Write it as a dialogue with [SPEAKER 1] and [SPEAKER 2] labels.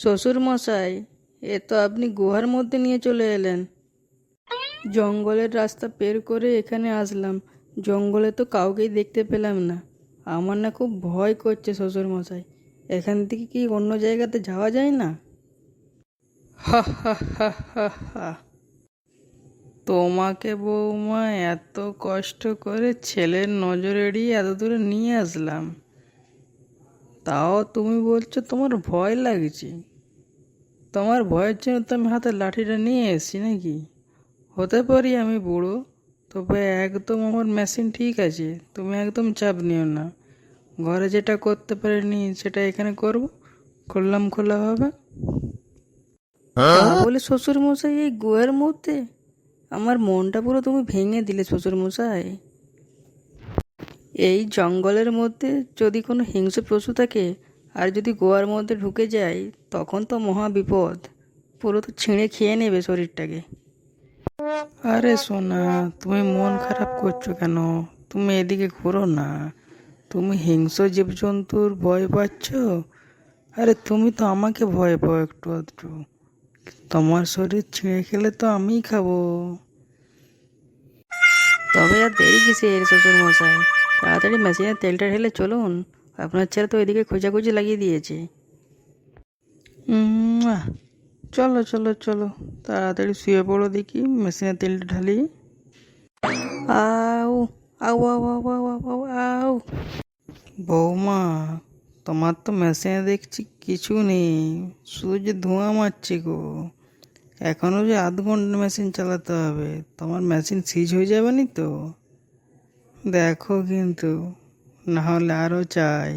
[SPEAKER 1] শ্বশুর মশাই এ তো আপনি গুহার মধ্যে নিয়ে চলে এলেন। জঙ্গলের রাস্তা পের করে এখানে আসলাম। জঙ্গলে তো কাউকেই দেখতে পেলাম না। আমার না খুব ভয় করছে শ্বশুর মশাই এখান থেকে কি অন্য জায়গাতে যাওয়া যায় না? হা হা হা হা হা। তোমাকে বৌমা, এত কষ্ট করে ছেলের নজর এড়িয়ে এত দূরে নিয়ে আসলাম। তাও তুমি বলছো তোমার ভয় লাগছে। তোমার ভয়ের জন্য তো আমি হাতে লাঠিটা নিয়ে এসেছি নাকি? হতে পারি আমি বুড়ো, তবে একদম আমার মেশিন ঠিক আছে, তুমি একদম চাপ নিও না। ঘরে যেটা করতে পারিনি সেটা এখানে করব, করলাম খোলা হবে। বলে শ্বশুর মশাই এই গুয়ের মধ্যে? আমার মনটা পুরো তুমি ভেঙে দিলে শ্বশুর মশাই এই জঙ্গলের মধ্যে যদি কোনো হিংস্র পশু থাকে আর যদি গোয়ার মধ্যে ঢুকে যায় তখন তো মহা বিপদ। পুরো তো ছিঁড়ে খেয়ে নেবে শরীরটাকে। আরে সোনা তুমি মন খারাপ করছ কেন? তুমি এদিকে ঘুরো না। তুমি হিংস্র জীবজন্তুর ভয় পাচ্ছ? আরে তুমি তো আমাকে ভয় পাও একটু আধটু। তোমার শরীর ছিঁড়ে খেলে তো আমিই খাব। তবে আর দেরি এর শ্বশুর মশাই তাড়াতাড়ি মেশিনে তেলটা ঢেলে চলুন। আপনার ছেলে তো এদিকে খোঁজাখুঁজি লাগিয়ে দিয়েছে। চলো চলো চলো। তাড়াতাড়ি শুয়ে পড়ো দেখি মেশিনে তেলটা ঢালি। আউ আউ আউ আউ আউ আউ আউ বৌমা, তোমার তো মেশিনে দেখছি কিছু নেই। শুধু যে ধোঁয়া মারছে গো। এখনও যে আধ ঘণ্টা মেশিন চালাতে হবে। তোমার মেশিন সিজ হয়ে যাবে নি তো? দেখো কিন্তু নাহলে আরও চাই।